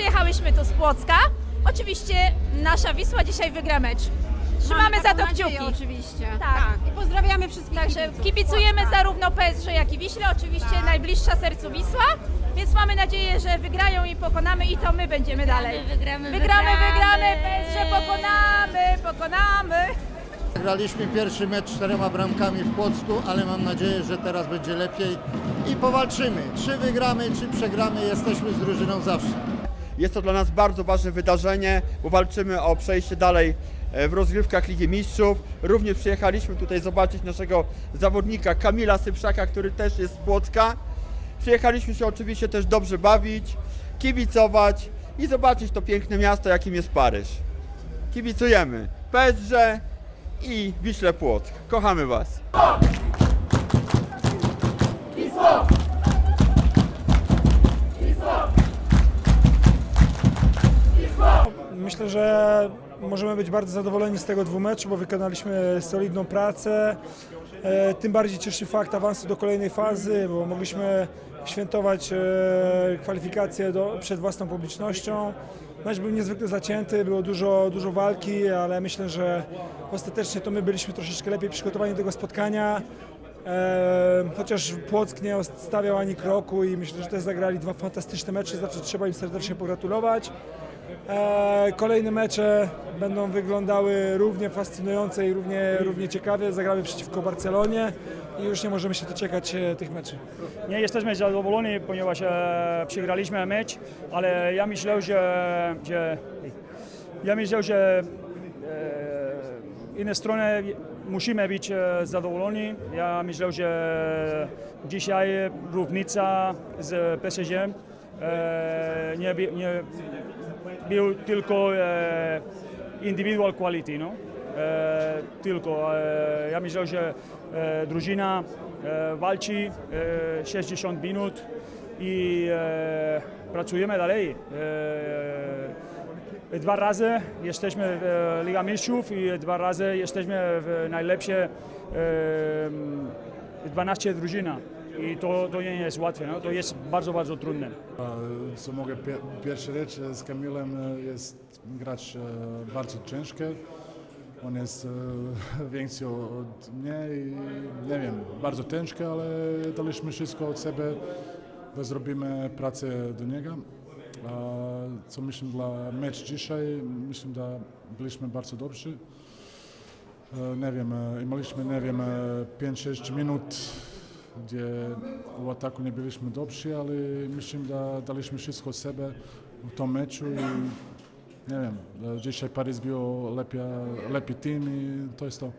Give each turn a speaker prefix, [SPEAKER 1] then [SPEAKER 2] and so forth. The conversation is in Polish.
[SPEAKER 1] przyjechałyśmy tu z Płocka. Oczywiście nasza Wisła dzisiaj wygra mecz. Trzymamy za to kciuki.
[SPEAKER 2] Oczywiście.
[SPEAKER 1] Tak.
[SPEAKER 2] Tak. I pozdrawiamy wszystkich
[SPEAKER 1] Także
[SPEAKER 2] kibiców.
[SPEAKER 1] kibicujemy
[SPEAKER 2] Tak.
[SPEAKER 1] zarówno PSG, jak i Wiśle. Oczywiście
[SPEAKER 2] Tak.
[SPEAKER 1] najbliższa sercu Wisła. Więc mamy nadzieję, że wygrają i pokonamy i to my będziemy dalej.
[SPEAKER 3] wygramy,
[SPEAKER 1] Wygramy, wygramy,
[SPEAKER 3] wygramy.
[SPEAKER 1] PSG pokonamy, pokonamy.
[SPEAKER 4] Graliśmy pierwszy mecz czterema bramkami w Płocku, ale mam nadzieję, że teraz będzie lepiej i powalczymy. Czy wygramy, czy przegramy, jesteśmy z drużyną zawsze.
[SPEAKER 5] Jest to dla nas bardzo ważne wydarzenie, bo walczymy o przejście dalej e, w rozgrywkach Ligi Mistrzów. Również przyjechaliśmy tutaj zobaczyć naszego zawodnika Kamila Sypszaka, który też jest z Płocka. Przyjechaliśmy się oczywiście też dobrze bawić, kibicować i zobaczyć to piękne miasto, jakim jest Paryż. Kibicujemy PSG i Wiśle Płock. Kochamy Was!
[SPEAKER 6] Myślę, że możemy być bardzo zadowoleni z tego dwumeczu, bo wykonaliśmy solidną pracę. E, Tym bardziej cieszy fakt awansu do kolejnej fazy, bo mogliśmy świętować e, kwalifikacje do, przed własną publicznością. Mecz był niezwykle zacięty, było dużo, dużo walki, ale myślę, że ostatecznie to my byliśmy troszeczkę lepiej przygotowani do tego spotkania. E, chociaż Płock nie stawiał ani kroku i myślę, że też zagrali dwa fantastyczne mecze, znaczy trzeba im serdecznie pogratulować. E, kolejne mecze będą wyglądały równie fascynujące i równie, równie ciekawie. Zagramy przeciwko Barcelonie i już nie możemy się doczekać e, tych meczów.
[SPEAKER 7] Nie jesteśmy zadowoleni, ponieważ e, przegraliśmy mecz, ale ja myślę, że, że ja myślę, że e, innej strony musimy być e, zadowoleni. Ja myślę, że dzisiaj różnica z PSG e, nie, nie był tylko e, individual quality, no? Tylko. Ja myślę, że drużyna walczy e, 60 minut i pracujemy dalej. E, dwa razy jesteśmy w e, Liga Mistrzów i dwa razy jesteśmy w najlepsze e, 12 drużyna. I to, to nie jest łatwe, no? to jest bardzo, bardzo trudne.
[SPEAKER 8] Co mogę pie- pierwszy rzecz z Kamilem e, jest grać e, bardzo ciężko. On jest e, większy od mnie i nie wiem, bardzo ciężko, ale daliśmy wszystko od siebie, bo zrobimy pracę do niego. A co myślę dla mecz dzisiaj, myślę, że byliśmy bardzo dobrzy. E, Nie wiem, e, mieliśmy, nie wiem, e, 5-6 minut, gdzie u ataku nie byliśmy dobrzy, ale myślę, że daliśmy wszystko od sebe u tom meczu i nie wiem, e, dzisiaj bio był lepi tim i to jest to.